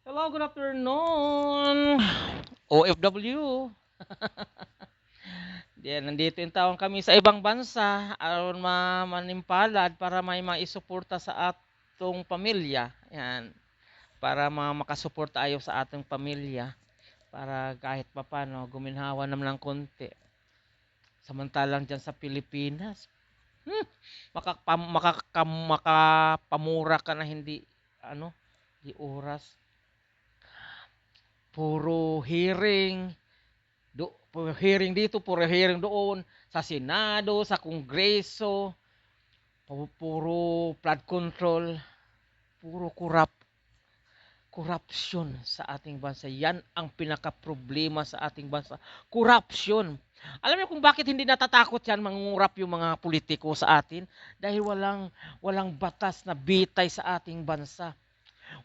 Hello, good afternoon. OFW. Diyan, nandito yung taong kami sa ibang bansa aron ma manimpalad para may maisuporta sa atong pamilya. Yan. Para ma makasuporta ayo sa atong pamilya. Para kahit papano guminhawa naman ng konti. Samantalang dyan sa Pilipinas, hmm, makakam, makapamura ka na hindi ano, di oras. Puro hearing, do, puro hearing dito, puro hearing doon, sa Senado, sa Kongreso, pu- puro flood control, puro corrupt, corruption sa ating bansa. Yan ang pinaka-problema sa ating bansa. Corruption. Alam niyo kung bakit hindi natatakot yan mangungurap yung mga politiko sa atin? Dahil walang walang batas na bitay sa ating bansa.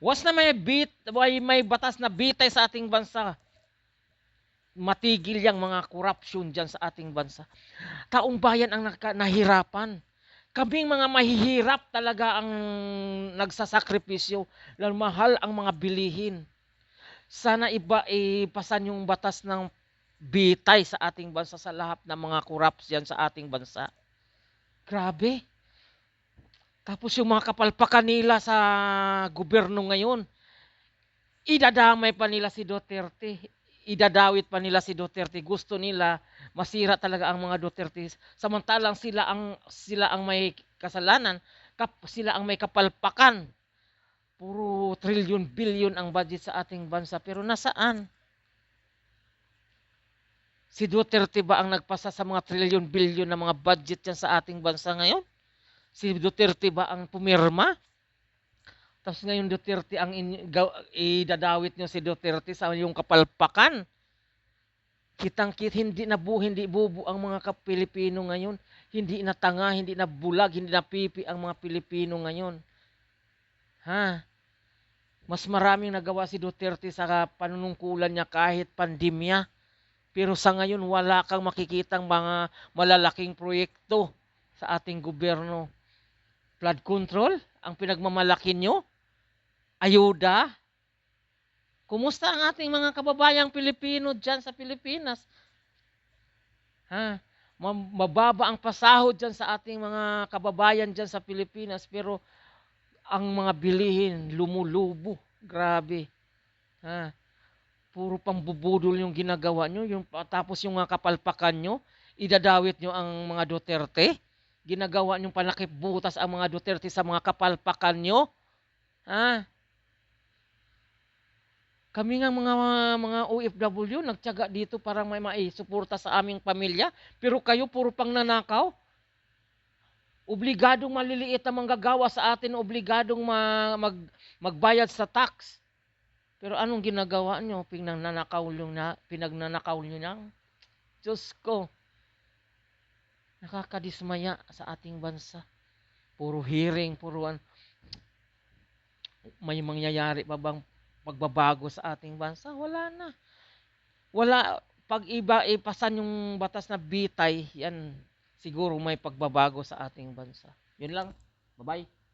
Was na may bit may, batas na bitay sa ating bansa. Matigil yang mga corruption diyan sa ating bansa. Taong bayan ang nahirapan. Kaming mga mahihirap talaga ang nagsasakripisyo dahil mahal ang mga bilihin. Sana iba ipasan yung batas ng bitay sa ating bansa sa lahat ng mga corrupts yan sa ating bansa. Grabe. Tapos yung mga kapalpakan nila sa gobyerno ngayon, idadamay pa nila si Duterte. Idadawit pa nila si Duterte. Gusto nila masira talaga ang mga Duterte. Samantalang sila ang sila ang may kasalanan, kap, sila ang may kapalpakan. Puro trilyon bilyon ang budget sa ating bansa. Pero nasaan? Si Duterte ba ang nagpasa sa mga trilyon bilyon na mga budget yan sa ating bansa ngayon? Si Duterte ba ang pumirma? Tapos ngayon Duterte ang in, gaw, idadawit nyo si Duterte sa yung kapalpakan. Kitang kit hindi na bu, hindi bubu ang mga Pilipino ngayon. Hindi na tanga, hindi na bulag, hindi na pipi ang mga Pilipino ngayon. Ha? Mas maraming nagawa si Duterte sa panunungkulan niya kahit pandemya. Pero sa ngayon wala kang makikitang mga malalaking proyekto sa ating gobyerno. Flood control ang pinagmamalaki nyo? Ayuda? Kumusta ang ating mga kababayang Pilipino dyan sa Pilipinas? Ha? Mababa ang pasahod dyan sa ating mga kababayan dyan sa Pilipinas pero ang mga bilihin lumulubo. Grabe. Ha? Puro pambubudol yung ginagawa nyo. Yung, tapos yung mga kapalpakan nyo, idadawit nyo ang mga Duterte. Ginagawa nyo panakip butas ang mga Duterte sa mga kapalpakan nyo. Ha? Kami nga mga mga OFW nagtiyaga dito para may maisuporta sa aming pamilya, pero kayo puro pang nanakaw. Obligadong maliliit ang manggagawa sa atin, obligadong ma, mag, magbayad sa tax. Pero anong ginagawa nyo? Pinagnanakaw nyo na, pinagnanakaw nyo na. Diyos ko, nakakadismaya sa ating bansa. Puro hearing, puro an, may mangyayari pa bang magbabago sa ating bansa? Wala na. Wala, pag iba ipasan yung batas na bitay, yan siguro may pagbabago sa ating bansa. Yun lang. Bye-bye.